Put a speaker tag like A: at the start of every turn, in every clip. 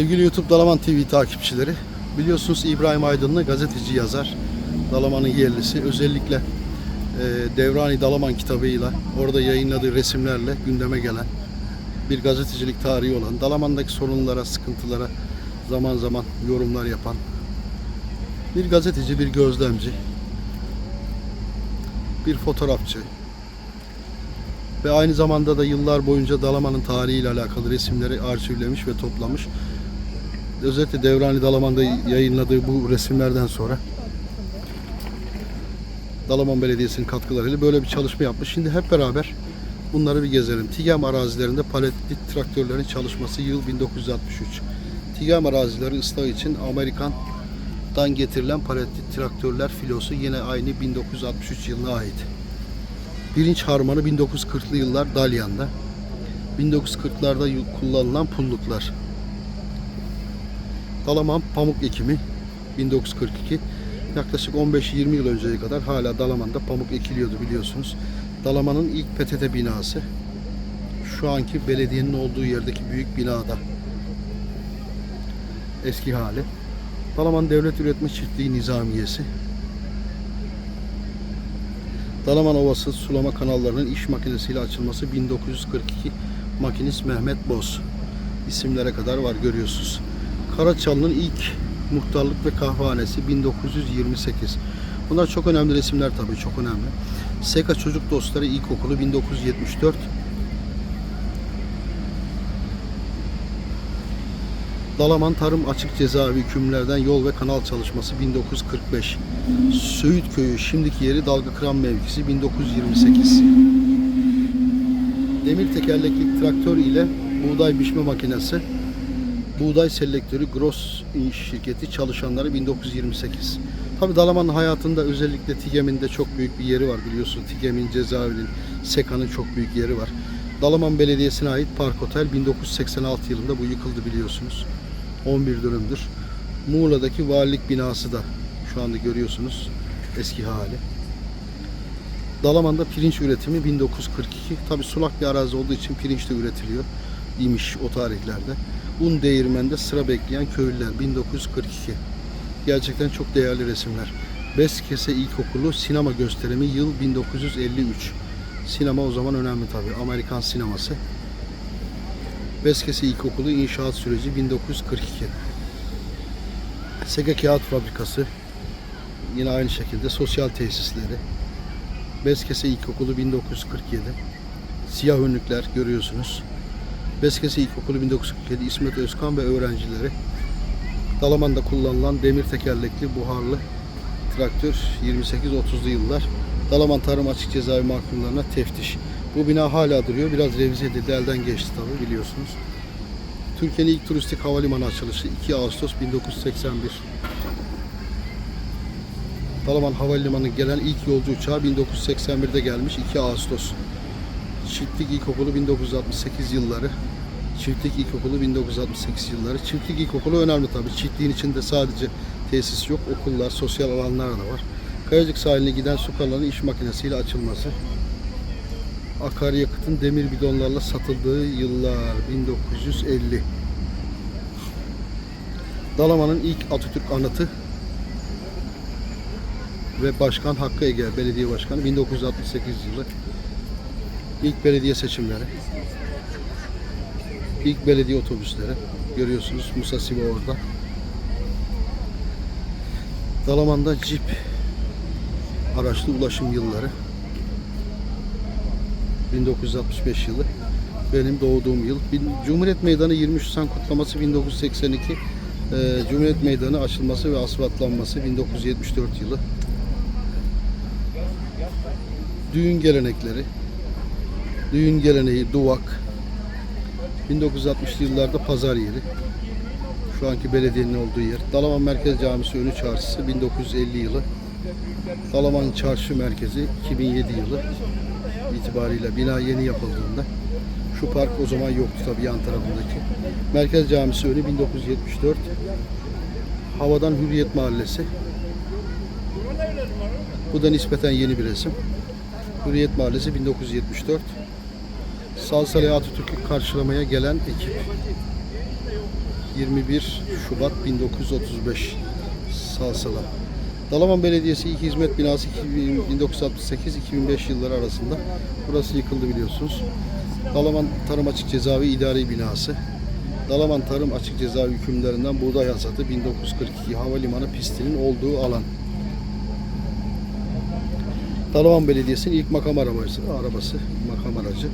A: Sevgili YouTube Dalaman TV takipçileri, biliyorsunuz İbrahim Aydınlı gazeteci yazar, Dalaman'ın yerlisi. Özellikle e, Devrani Dalaman kitabıyla, orada yayınladığı resimlerle gündeme gelen bir gazetecilik tarihi olan, Dalaman'daki sorunlara, sıkıntılara zaman zaman yorumlar yapan bir gazeteci, bir gözlemci, bir fotoğrafçı ve aynı zamanda da yıllar boyunca Dalaman'ın tarihiyle alakalı resimleri arşivlemiş ve toplamış. Özellikle Devrani Dalaman'da yayınladığı bu resimlerden sonra Dalaman Belediyesi'nin katkılarıyla böyle bir çalışma yapmış. Şimdi hep beraber bunları bir gezelim. TİGEM arazilerinde paletli traktörlerin çalışması yıl 1963. TİGEM arazileri ıslah için Amerikan'dan getirilen paletli traktörler filosu yine aynı 1963 yılına ait. Birinç harmanı 1940'lı yıllar Dalyan'da. 1940'larda kullanılan pulluklar. Dalaman pamuk ekimi 1942. Yaklaşık 15-20 yıl önceye kadar hala Dalaman'da pamuk ekiliyordu biliyorsunuz. Dalaman'ın ilk PTT binası şu anki belediyenin olduğu yerdeki büyük binada. Eski hali. Dalaman Devlet Üretme Çiftliği Nizamiyesi. Dalaman Ovası sulama kanallarının iş makinesiyle açılması 1942 makinist Mehmet Boz isimlere kadar var görüyorsunuz. Karaçalı'nın ilk muhtarlık ve kahvehanesi 1928. Bunlar çok önemli resimler tabii çok önemli. Seka Çocuk Dostları İlkokulu 1974. Dalaman Tarım Açık Cezaevi hükümlerden yol ve kanal çalışması 1945. Söğüt Köyü şimdiki yeri Dalga Kıran mevkisi 1928. Demir tekerlekli traktör ile buğday biçme makinesi, buğday selektörü Gross İş şirketi çalışanları 1928. Tabi Dalaman'ın hayatında özellikle TİGEM'in de çok büyük bir yeri var biliyorsun. TİGEM'in cezaevinin, SEKA'nın çok büyük yeri var. Dalaman Belediyesi'ne ait Park Otel 1986 yılında bu yıkıldı biliyorsunuz. 11 dönümdür. Muğla'daki valilik binası da şu anda görüyorsunuz eski hali. Dalaman'da pirinç üretimi 1942. Tabi sulak bir arazi olduğu için pirinç de üretiliyor. imiş o tarihlerde. Un değirmende sıra bekleyen köylüler 1942. Gerçekten çok değerli resimler. Beskese İlkokulu sinema gösterimi yıl 1953. Sinema o zaman önemli tabi. Amerikan sineması. Beskese İlkokulu inşaat süreci 1942. Sega Kağıt Fabrikası yine aynı şekilde sosyal tesisleri. Beskese İlkokulu 1947. Siyah önlükler görüyorsunuz. Beskese İlkokulu 1947 İsmet Özkan ve öğrencileri. Dalaman'da kullanılan demir tekerlekli buharlı traktör 28-30'lu yıllar. Dalaman Tarım Açık Cezaevi mahkumlarına teftiş. Bu bina hala duruyor. Biraz revize edildi. Elden geçti tabi biliyorsunuz. Türkiye'nin ilk turistik havalimanı açılışı 2 Ağustos 1981. Dalaman Havalimanı'na gelen ilk yolcu uçağı 1981'de gelmiş 2 Ağustos. Çiftlik İlkokulu 1968 yılları. Çiftlik İlkokulu 1968 yılları. Çiftlik İlkokulu önemli tabii. Çiftliğin içinde sadece tesis yok, okullar, sosyal alanlar da var. Kayacık sahiline giden su kanalı iş makinesiyle açılması. Akaryakıtın demir bidonlarla satıldığı yıllar 1950. Dalaman'ın ilk Atatürk anıtı ve Başkan Hakkı Ege Belediye Başkanı 1968 yılı. İlk belediye seçimleri. İlk belediye otobüsleri. Görüyorsunuz Musa Siva orada. Dalaman'da Jeep araçlı ulaşım yılları. 1965 yılı. Benim doğduğum yıl. Cumhuriyet Meydanı 23 Nisan kutlaması 1982. Ee, Cumhuriyet Meydanı açılması ve asfaltlanması 1974 yılı. Düğün gelenekleri. Düğün geleneği Duvak. 1960'lı yıllarda pazar yeri. Şu anki belediyenin olduğu yer. Dalaman Merkez Camisi Önü Çarşısı 1950 yılı. Dalaman Çarşı Merkezi 2007 yılı itibariyle bina yeni yapıldığında şu park o zaman yoktu tabii yan tarafındaki. Merkez Camisi önü 1974. Havadan Hürriyet Mahallesi. Bu da nispeten yeni bir resim. Hürriyet Mahallesi 1974. Salsalı Atatürk'ü karşılamaya gelen ekip. 21 Şubat 1935 Salsala. Dalaman Belediyesi İlk Hizmet Binası 1968-2005 yılları arasında. Burası yıkıldı biliyorsunuz. Dalaman Tarım Açık Cezaevi İdari Binası. Dalaman Tarım Açık Cezaevi hükümlerinden buğday hasatı 1942 Havalimanı pistinin olduğu alan. Dalaman Belediyesi'nin ilk makam arabası, arabası makam aracı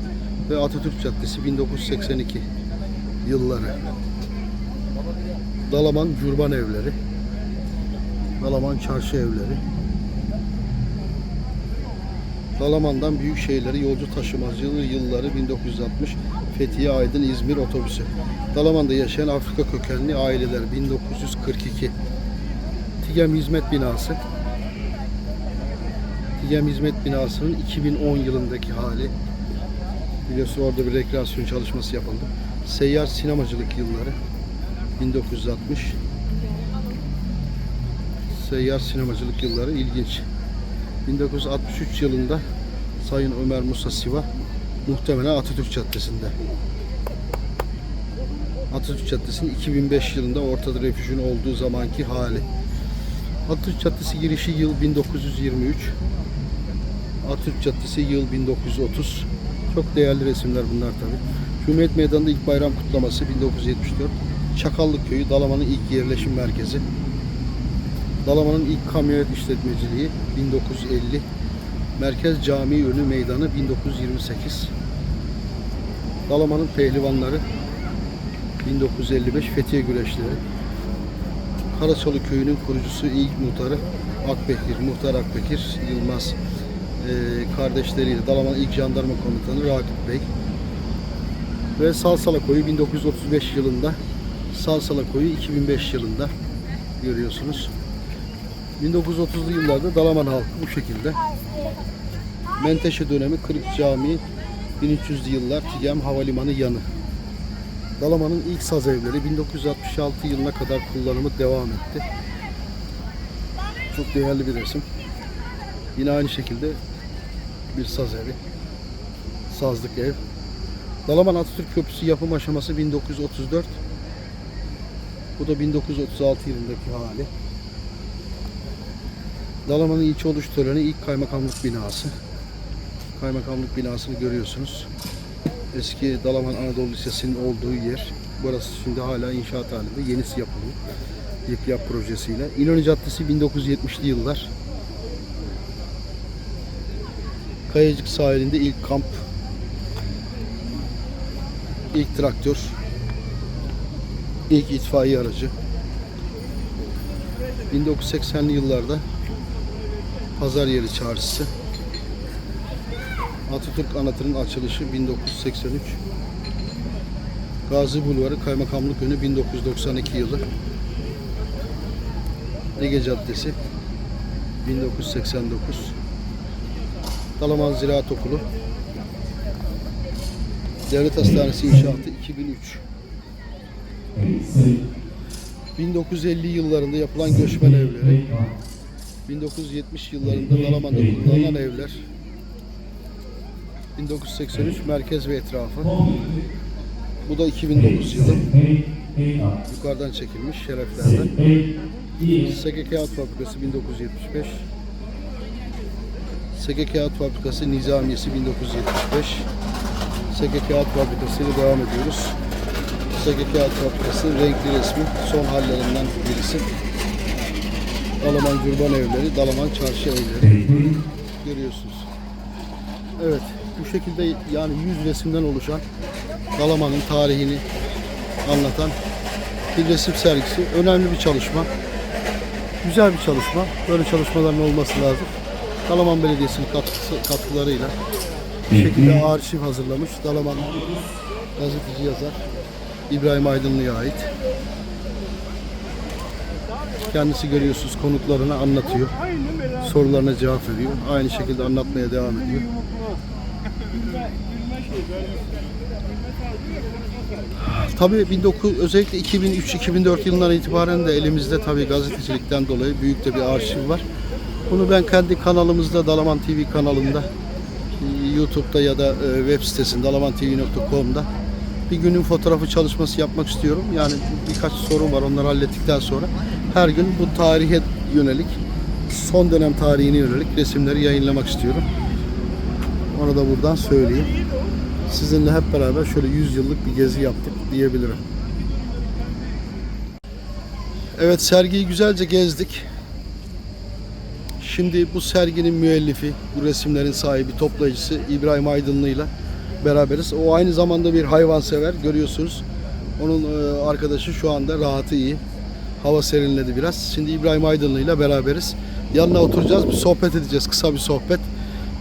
A: ve Atatürk Caddesi 1982 yılları. Dalaman Curban Evleri, Dalaman Çarşı Evleri, Dalaman'dan büyük şehirleri yolcu taşımacılığı yılları 1960 Fethiye Aydın İzmir otobüsü. Dalaman'da yaşayan Afrika kökenli aileler 1942 Tigem Hizmet Binası Tigem Hizmet Binası'nın 2010 yılındaki hali biliyorsun orada bir rekreasyon çalışması yapıldı. Seyyar sinemacılık yılları 1960 Seyyar sinemacılık yılları ilginç. 1963 yılında Sayın Ömer Musa Siva muhtemelen Atatürk Caddesi'nde. Atatürk Caddesi'nin 2005 yılında ortada refüjün olduğu zamanki hali. Atatürk Caddesi girişi yıl 1923. Atatürk Caddesi yıl 1930. Çok değerli resimler bunlar tabi. Cumhuriyet Meydanı'nda ilk bayram kutlaması 1974. Çakallık Köyü Dalaman'ın ilk yerleşim merkezi. Dalaman'ın ilk kamyonet işletmeciliği 1950. Merkez Camii önü meydanı 1928. Dalaman'ın pehlivanları 1955 Fethiye güreşleri. Karaçalı köyünün kurucusu ilk muhtarı Akbekir, Muhtar Akbekir Yılmaz kardeşleriyle Dalaman ilk jandarma komutanı Rakip Bey ve Salsala koyu 1935 yılında Salsala koyu 2005 yılında görüyorsunuz. 1930'lu yıllarda Dalaman halkı bu şekilde. Menteşe dönemi Kırık Camii 1300'lü yıllar Tigem Havalimanı yanı. Dalaman'ın ilk saz evleri 1966 yılına kadar kullanımı devam etti. Çok değerli bir resim. Yine aynı şekilde bir saz evi. Sazlık ev. Dalaman Atatürk Köprüsü yapım aşaması 1934. Bu da 1936 yılındaki hali. Dalaman'ın ilçe oluş töreni ilk kaymakamlık binası. Kaymakamlık binasını görüyorsunuz. Eski Dalaman Anadolu Lisesi'nin olduğu yer. Burası şimdi hala inşaat halinde. Yenisi yapılıyor. YİPYAP projesiyle. İnönü Caddesi 1970'li yıllar. Kayacık sahilinde ilk kamp. ilk traktör. ilk itfaiye aracı. 1980'li yıllarda Pazar Yeri Çarşısı. Atatürk Anıtı'nın açılışı 1983. Gazi Bulvarı Kaymakamlık Önü 1992 yılı. Ege Caddesi 1989. Dalaman Ziraat Okulu. Devlet Hastanesi inşaatı 2003. 1950 yıllarında yapılan göçmen evleri. 1970 yıllarında Dalaman'da kullanılan evler. 1983 merkez ve etrafı. Bu da 2009 yılı. Yukarıdan çekilmiş şereflerden. SGK Kağıt Fabrikası 1975. SGK Kağıt Fabrikası Nizamiyesi 1975. SGK Kağıt Fabrikası ile devam ediyoruz. SGK Kağıt Fabrikası renkli resmi son hallerinden birisi. Dalaman Curban Evleri, Dalaman Çarşı Evleri görüyorsunuz. Evet, bu şekilde yani 100 resimden oluşan Dalaman'ın tarihini anlatan bir resim sergisi. Önemli bir çalışma. Güzel bir çalışma. Böyle çalışmaların olması lazım. Dalaman Belediyesi'nin katkısı, katkılarıyla bir şekilde arşiv hazırlamış. Dalaman gazeteci yazar İbrahim Aydınlı'ya ait. Kendisi görüyorsunuz konuklarına anlatıyor. Sorularına cevap veriyor. Aynı şekilde anlatmaya devam ediyor. Tabii 19 özellikle 2003-2004 yılından itibaren de elimizde tabii gazetecilikten dolayı büyük de bir arşiv var. Bunu ben kendi kanalımızda Dalaman TV kanalında e, YouTube'da ya da e, web sitesinde dalamantv.com'da bir günün fotoğrafı çalışması yapmak istiyorum. Yani birkaç sorun var onları hallettikten sonra her gün bu tarihe yönelik son dönem tarihine yönelik resimleri yayınlamak istiyorum. Onu da buradan söyleyeyim. Sizinle hep beraber şöyle 100 yıllık bir gezi yaptık diyebilirim. Evet sergiyi güzelce gezdik. Şimdi bu serginin müellifi, bu resimlerin sahibi, toplayıcısı İbrahim Aydınlı ile beraberiz. O aynı zamanda bir hayvansever görüyorsunuz. Onun e, arkadaşı şu anda rahatı iyi. Hava serinledi biraz. Şimdi İbrahim Aydınlı ile beraberiz. Yanına oturacağız, bir sohbet edeceğiz, kısa bir sohbet.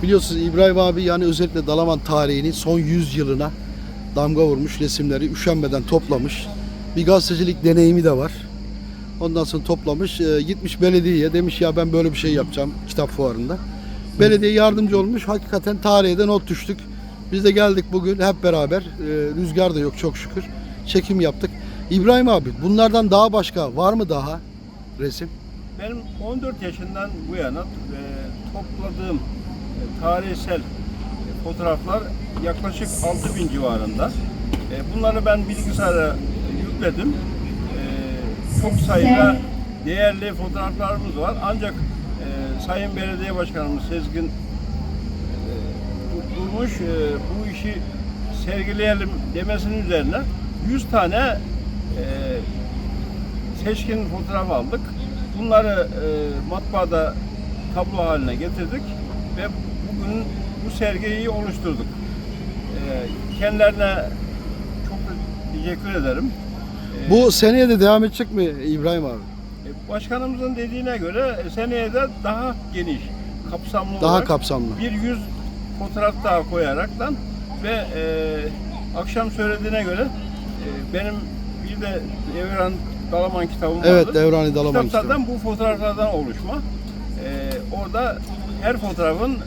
A: Biliyorsunuz İbrahim abi yani özellikle Dalaman tarihinin son 100 yılına damga vurmuş resimleri üşenmeden toplamış. Bir gazetecilik deneyimi de var. Ondan sonra toplamış, e, gitmiş belediyeye demiş ya ben böyle bir şey yapacağım kitap fuarında. Belediye yardımcı olmuş. Hakikaten tarihe de not düştük. Biz de geldik bugün hep beraber. E, rüzgar da yok çok şükür. Çekim yaptık. İbrahim abi bunlardan daha başka var mı daha resim?
B: Benim 14 yaşından bu yana e, topladığım e, tarihsel e, fotoğraflar yaklaşık 6000 civarında. E, bunları ben bilgisayara yükledim. Çok sayıda değerli fotoğraflarımız var. Ancak e, Sayın Belediye Başkanımız Sezgin e, durmuş e, bu işi sergileyelim demesinin üzerine 100 tane e, seçkin fotoğraf aldık. Bunları e, matbaada tablo haline getirdik ve bugün bu sergiyi oluşturduk. E, kendilerine çok teşekkür ederim. E,
A: Bu seneye de devam edecek mi İbrahim abi?
B: e, başkanımızın dediğine göre e, seneye de daha geniş, kapsamlı
A: Daha
B: olarak
A: kapsamlı.
B: bir yüz fotoğraf daha koyaraktan ve e, akşam söylediğine göre e, benim bir de Evren Dalaman kitabım vardı.
A: Evet Devrani Dalaman
B: Kitap
A: kitabı.
B: zaten bu fotoğraflardan oluşma. Ee, orada her fotoğrafın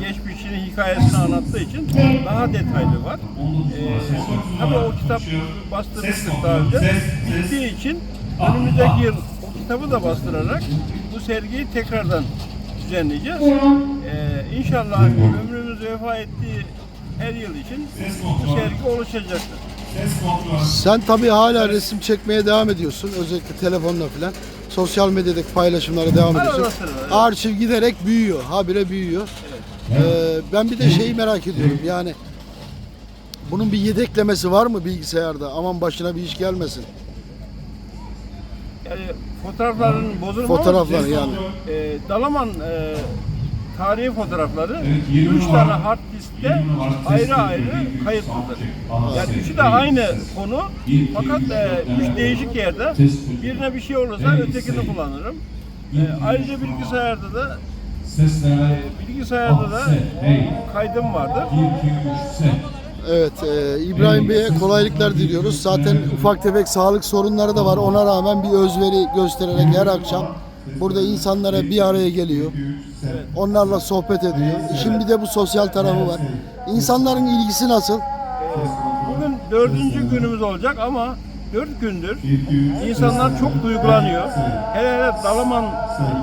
B: geçmişini, hikayesini anlattığı için daha detaylı var. Ee, tabii o kitap bastırmıştık daha önce. Bittiği için önümüzdeki yıl o kitabı da bastırarak bu sergiyi tekrardan düzenleyeceğiz. Ee, inşallah ömrümüz vefa ettiği her yıl için bu sergi oluşacaktır.
A: Sen tabii hala resim çekmeye devam ediyorsun. Özellikle telefonla falan. Sosyal medyadaki paylaşımlara devam ediyorsun.
B: evet.
A: Arşiv giderek büyüyor. Habire büyüyor. Ee, ben bir de şeyi merak ediyorum. Yani bunun bir yedeklemesi var mı bilgisayarda? Aman başına bir iş gelmesin.
B: Yani fotoğrafların bozulmaması
A: Fotoğraflar
B: için,
A: yani.
B: E, Dalaman e, tarihi fotoğrafları
C: Evet, 20
B: üç tane hard diskte
C: 20 numara
B: ayrı ayrı kayıtlıdır. Yani üçü de aynı konu fakat
C: üç,
B: e, üç değişik yerde birine bir şey olursa ötekini kullanırım. E, ayrıca bilgisayarda da e, bilgisayarda da kaydım vardır.
C: 1, 2, 3, set.
A: Evet, e, İbrahim Bey'e kolaylıklar diliyoruz. Zaten ufak tefek sağlık sorunları da var. Ona rağmen bir özveri göstererek her akşam burada insanlara bir araya geliyor. Onlarla sohbet ediyor. İşin bir de bu sosyal tarafı var. İnsanların ilgisi nasıl?
B: Bugün dördüncü günümüz olacak ama dört gündür
C: 1, 2, 3,
B: İnsanlar çok duygulanıyor. Hele hele Dalaman,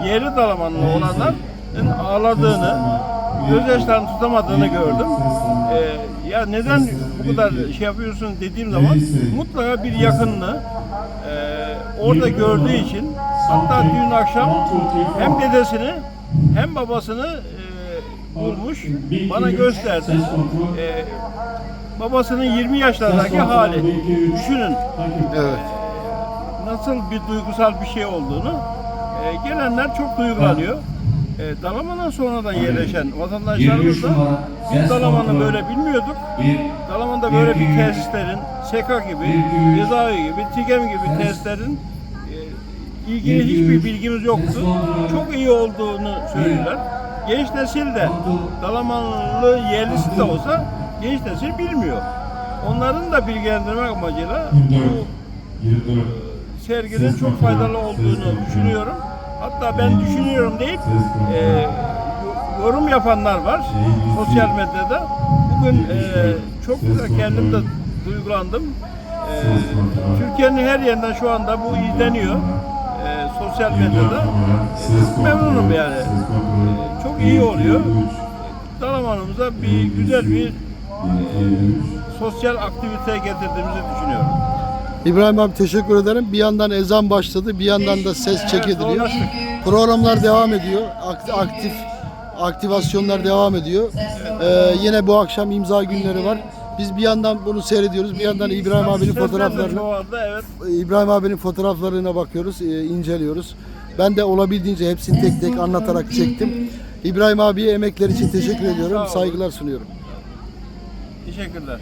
B: yeri Dalamanlı olanların ağladığını, gözyaşlarını tutamadığını gördüm. Ee, ya neden bu kadar şey yapıyorsun dediğim zaman mutlaka bir yakınını e, orada gördüğü için hatta dün akşam hem dedesini hem babasını e, bulmuş bana gösterdi. E, babasının 20 yaşlarındaki hali. Düşünün
A: Evet.
B: nasıl bir duygusal bir şey olduğunu e, gelenler çok duygulanıyor. E, Dalaman'a sonradan yerleşen vatandaşlarımız
C: 23
B: da biz Dalaman'ı böyle bilmiyorduk.
C: 1,
B: Dalaman'da böyle bir tesislerin, SEKA gibi, cezaevi gibi, TİGEM gibi tesislerin e, ilgili hiçbir bilgimiz yoktu. Çok iyi olduğunu söylüyorlar. Genç nesil de Dalamanlı yerlisi de olsa genç nesil bilmiyor. Onların da bilgilendirmek amacıyla
C: 24,
B: bu
C: 24.
B: serginin çok faydalı olduğunu düşünüyorum. Hatta ben düşünüyorum değil, e, yorum yapanlar var sosyal medyada. Bugün e, çok da kendim de duygulandım. E, Türkiye'nin her yerinden şu anda bu izleniyor e, sosyal medyada. Memnunum yani. E, çok iyi oluyor. Dalamanımıza bir güzel bir e, sosyal aktiviteye getirdiğimizi düşünüyorum.
A: İbrahim abi teşekkür ederim. Bir yandan ezan başladı, bir yandan da ses çekiliyor. Programlar devam ediyor. Akt- Aktif aktivasyonlar devam ediyor. Ee, yine bu akşam imza günleri var. Biz bir yandan bunu seyrediyoruz, bir yandan İbrahim abinin fotoğraflarını
B: evet.
A: İbrahim abinin fotoğraflarına bakıyoruz, e, inceliyoruz. Ben de olabildiğince hepsini tek tek anlatarak çektim. İbrahim abiye emekler için teşekkür ediyorum. Saygılar sunuyorum.
B: Teşekkürler.